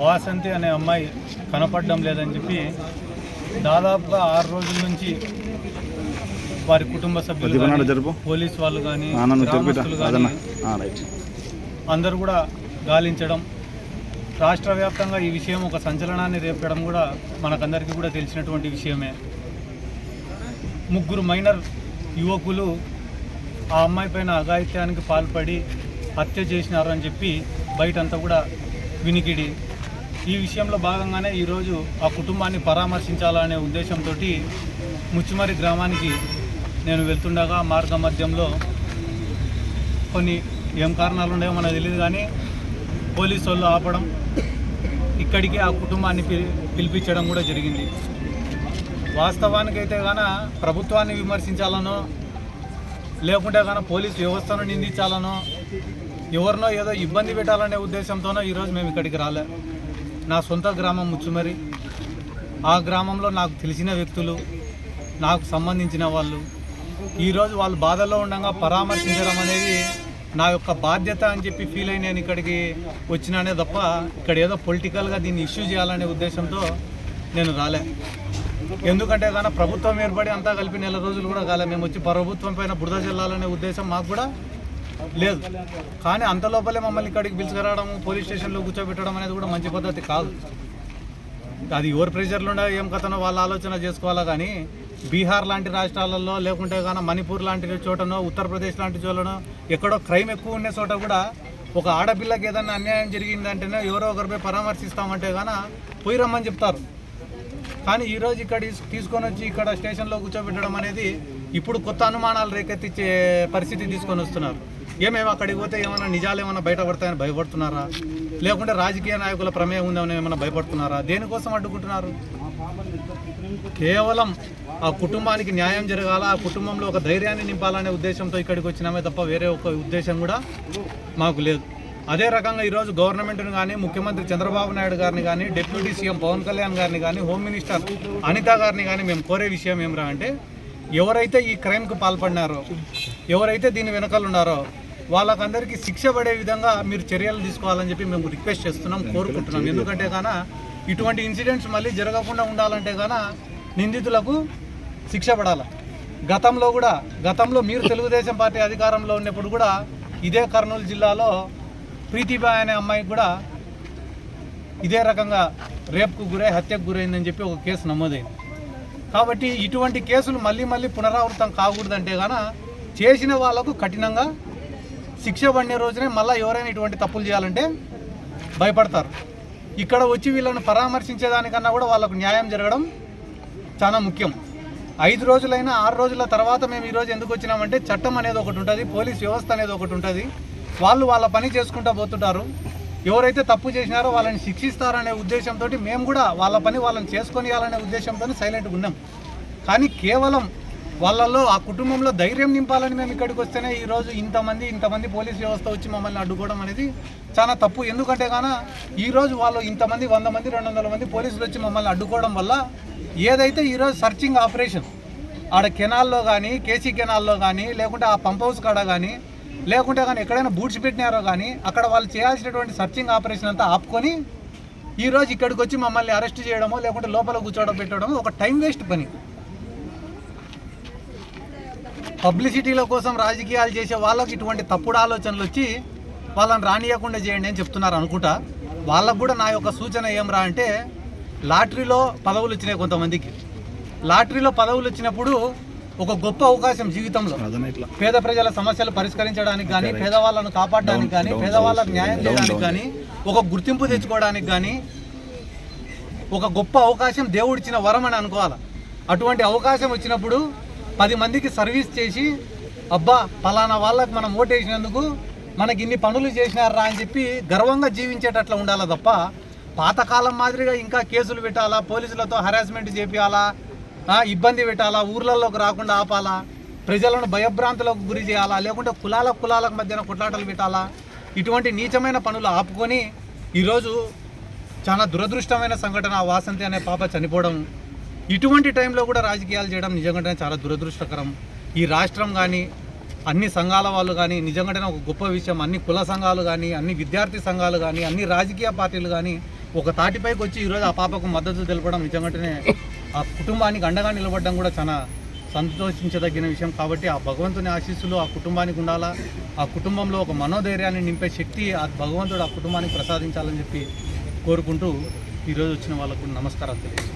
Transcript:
వాసంతి అనే అమ్మాయి కనపడడం లేదని చెప్పి దాదాపుగా ఆరు రోజుల నుంచి వారి కుటుంబ సభ్యులు. పోలీస్ వాళ్ళు కానీ అందరూ కూడా గాలించడం రాష్ట్ర వ్యాప్తంగా ఈ విషయం ఒక సంచలనాన్ని రేపడం కూడా మనకందరికీ కూడా తెలిసినటువంటి విషయమే. ముగ్గురు మైనర్ యువకులు ఆ అమ్మాయి పైన అఘాయిత్యానికి పాల్పడి హత్య చేసినారు అని చెప్పి బయటంతా కూడా వినికిడి. ఈ విషయంలో భాగంగానే ఈరోజు ఆ కుటుంబాన్ని పరామర్శించాలనే ఉద్దేశంతో ముచ్చిమరి గ్రామానికి నేను వెళ్తుండగా మార్గ మధ్యంలో కొన్ని ఏం కారణాలు ఉన్నాయో మనకు తెలియదు కానీ పోలీసు వాళ్ళు ఆపడం ఇక్కడికి ఆ కుటుంబాన్ని పిలి పిలిపించడం కూడా జరిగింది. వాస్తవానికైతే గాన ప్రభుత్వాన్ని విమర్శించాలనో లేకుంటే కానీ పోలీస్ వ్యవస్థను నిందించాలనో ఎవరినో ఏదో ఇబ్బంది పెట్టాలనే ఉద్దేశంతోనో ఈరోజు మేము ఇక్కడికి రాలే. నా సొంత గ్రామం ముచ్చుమరి. ఆ గ్రామంలో నాకు తెలిసిన వ్యక్తులు నాకు సంబంధించిన వాళ్ళు. ఈరోజు వాళ్ళు బాధల్లో ఉండగా పరామర్శించడం అనేది నా యొక్క బాధ్యత అని చెప్పి ఫీల్ అయి నేను ఇక్కడికి వచ్చినానే తప్ప ఇక్కడ ఏదో పొలిటికల్గా దీన్ని ఇష్యూ చేయాలనే ఉద్దేశంతో నేను రాలే. ఎందుకంటే కానీ ప్రభుత్వం ఏర్పడి అంతా కలిపి నెల రోజులు కూడా కాలే. మేము వచ్చి ప్రభుత్వం పైన బురద చెల్లాలనే ఉద్దేశం మాకు కూడా లేదు. కానీ అంత లోపలే మమ్మల్ని ఇక్కడికి పిలుచుకురావడం పోలీస్ స్టేషన్లో కూర్చోబెట్టడం అనేది కూడా మంచి పద్ధతి కాదు. అది ఎవరు ప్రెషర్లు ఉండే ఏం కథనో వాళ్ళ ఆలోచన చేసుకోవాలా కానీ బీహార్ లాంటి రాష్ట్రాలలో లేకుంటే కానీ మణిపూర్ లాంటి చోటనో ఉత్తరప్రదేశ్ లాంటి చోటనో ఎక్కడో క్రైమ్ ఎక్కువ ఉన్న చోట కూడా ఒక ఆడపిల్లకి ఏదైనా అన్యాయం జరిగిందంటేనే ఎవరో ఒకరిపై పరామర్శిస్తామంటే కానీ పోయి రమ్మని చెప్తారు. కానీ ఈరోజు ఇక్కడ తీసుకొని వచ్చి ఇక్కడ స్టేషన్లో కూర్చోబెట్టడం అనేది ఇప్పుడు కొత్త అనుమానాలు రేకెత్తించే పరిస్థితి తీసుకొని వస్తున్నారు. ఏమేమి అక్కడికి పోతే ఏమైనా నిజాలు ఏమైనా బయటపడతాయని భయపడుతున్నారా? లేకుంటే రాజకీయ నాయకుల ప్రమేయం ఉందని ఏమైనా భయపడుతున్నారా? దేనికోసం అడ్డుకుంటున్నారు? కేవలం ఆ కుటుంబానికి న్యాయం జరగాల? ఆ కుటుంబంలో ఒక ధైర్యాన్ని నింపాలనే ఉద్దేశంతో ఇక్కడికి వచ్చినామే తప్ప వేరే ఒక ఉద్దేశం కూడా మాకు లేదు. అదే రకంగా ఈరోజు గవర్నమెంట్ని కానీ ముఖ్యమంత్రి చంద్రబాబు నాయుడు గారిని కానీ డిప్యూటీ సీఎం పవన్ కళ్యాణ్ గారిని కానీ హోమ్ మినిస్టర్ అనిత గారిని కానీ మేము కోరే విషయం ఏమిరా అంటే ఎవరైతే ఈ క్రైమ్కి పాల్పడినారో ఎవరైతే దీని వెనకాల ఉన్నారో వాళ్ళకందరికీ శిక్ష పడే విధంగా మీరు చర్యలు తీసుకోవాలని చెప్పి మేము రిక్వెస్ట్ చేస్తున్నాం కోరుకుంటున్నాం. ఎందుకంటే గాన ఇటువంటి ఇన్సిడెంట్స్ మళ్ళీ జరగకుండా ఉండాలంటే గాన నిందితులకు శిక్ష పడాలి. గతంలో కూడా గతంలో మీరు తెలుగుదేశం పార్టీ అధికారంలో ఉన్నప్పుడు కూడా ఇదే కర్నూలు జిల్లాలో ప్రీతిబా అనే అమ్మాయికి కూడా ఇదే రకంగా రేప్కు గురై హత్యకు గురైందని చెప్పి ఒక కేసు నమోదైంది. కాబట్టి ఇటువంటి కేసులు మళ్ళీ మళ్ళీ పునరావృతం కాకూడదంటే గాన చేసిన వాళ్ళకు కఠినంగా శిక్ష పడిన రోజునే మళ్ళీ ఎవరైనా ఇటువంటి తప్పులు చేయాలంటే భయపడతారు. ఇక్కడ వచ్చి వీళ్ళని పరామర్శించేదానికన్నా కూడా వాళ్ళకు న్యాయం జరగడం చాలా ముఖ్యం. ఐదు రోజులైనా ఆరు రోజుల తర్వాత మేము ఈరోజు ఎందుకు వచ్చినామంటే చట్టం అనేది ఒకటి ఉంటుంది పోలీస్ వ్యవస్థ అనేది ఒకటి ఉంటుంది. వాళ్ళు వాళ్ళ పని చేసుకుంటూ పోతుంటారు. ఎవరైతే తప్పు చేసినారో వాళ్ళని శిక్షిస్తారనే ఉద్దేశంతో మేము కూడా వాళ్ళ పని వాళ్ళని చేసుకొని ఉద్దేశంతో సైలెంట్గా ఉన్నాం. కానీ కేవలం వాళ్ళల్లో ఆ కుటుంబంలో ధైర్యం నింపాలని మేము ఇక్కడికి వస్తేనే ఈరోజు ఇంతమంది ఇంతమంది పోలీస్ వ్యవస్థ వచ్చి మమ్మల్ని అడ్డుకోవడం అనేది చాలా తప్పు. ఎందుకంటే కానీ ఈరోజు వాళ్ళు ఇంతమంది వంద మంది రెండు వందల మంది పోలీసులు వచ్చి మమ్మల్ని అడ్డుకోవడం వల్ల ఏదైతే ఈరోజు సర్చింగ్ ఆపరేషన్ ఆడ కెనాల్లో కానీ కేసీ కెనాల్లో కానీ లేకుంటే ఆ పంప్ హౌస్ కాడ కానీ లేకుంటే కానీ ఎక్కడైనా బూట్స్ పెట్టినారో కానీ అక్కడ వాళ్ళు చేయాల్సినటువంటి సర్చింగ్ ఆపరేషన్ అంతా ఆపుకొని ఈరోజు ఇక్కడికి వచ్చి మమ్మల్ని అరెస్ట్ చేయడమో లేకుంటే లోపల కూర్చోవడం పెట్టడమో ఒక టైం వేస్ట్ పని. పబ్లిసిటీల కోసం రాజకీయాలు చేసే వాళ్ళకి ఇటువంటి తప్పుడు ఆలోచనలు వచ్చి వాళ్ళని రానియకుండా చేయండి అని చెప్తున్నారు అనుకుంటా. వాళ్ళకు కూడా నా యొక్క సూచన ఏం రా అంటే లాటరీలో పదవులు వచ్చినాయి కొంతమందికి. లాటరీలో పదవులు వచ్చినప్పుడు ఒక గొప్ప అవకాశం జీవితంలో. పేద ప్రజల సమస్యలు పరిష్కరించడానికి కానీ పేదవాళ్ళను కాపాడడానికి కానీ పేదవాళ్ళకు న్యాయం చేయడానికి కానీ ఒక గుర్తింపు తెచ్చుకోవడానికి కానీ ఒక గొప్ప అవకాశం దేవుడిచ్చిన వరం అని అనుకోవాలి. అటువంటి అవకాశం వచ్చినప్పుడు పది మందికి సర్వీస్ చేసి అబ్బా పలానా వాళ్ళకి మనం ఓటేసినందుకు మనకి ఇన్ని పనులు చేసినారా అని చెప్పి గర్వంగా జీవించేటట్లు ఉండాలి తప్ప పాతకాలం మాదిరిగా ఇంకా కేసులు పెట్టాలా పోలీసులతో హరాస్మెంట్ చేపియాలా ఇబ్బంది పెట్టాలా ఊర్లలోకి రాకుండా ఆపాలా ప్రజలను భయభ్రాంతులకు గురి చేయాలా లేకుంటే కులాల కులాలకు మధ్యన కొట్లాటలు పెట్టాలా ఇటువంటి నీచమైన పనులు ఆపుకొని ఈరోజు చాలా దురదృష్టమైన సంఘటన ఆ వాసంతి అనే పాప చనిపోవడం ఇటువంటి టైంలో కూడా రాజకీయాలు చేయడం నిజంగానే చాలా దురదృష్టకరం. ఈ రాష్ట్రం కానీ అన్ని సంఘాల వాళ్ళు కానీ నిజంగానే ఒక గొప్ప విషయం. అన్ని కుల సంఘాలు కానీ అన్ని విద్యార్థి సంఘాలు కానీ అన్ని రాజకీయ పార్టీలు కానీ ఒక తాటిపైకి వచ్చి ఈరోజు ఆ పాపకు మద్దతు తెలపడం నిజంగానే ఆ కుటుంబానికి అండగా నిలబడడం కూడా చాలా సంతోషించదగిన విషయం. కాబట్టి ఆ భగవంతుని ఆశీస్సులు ఆ కుటుంబానికి ఉండాలా? ఆ కుటుంబంలో ఒక మనోధైర్యాన్ని నింపే శక్తి ఆ భగవంతుడు ఆ కుటుంబానికి ప్రసాదించాలని చెప్పి కోరుకుంటూ ఈరోజు వచ్చిన వాళ్ళకు నమస్కారాలు తెలియజేస్తాను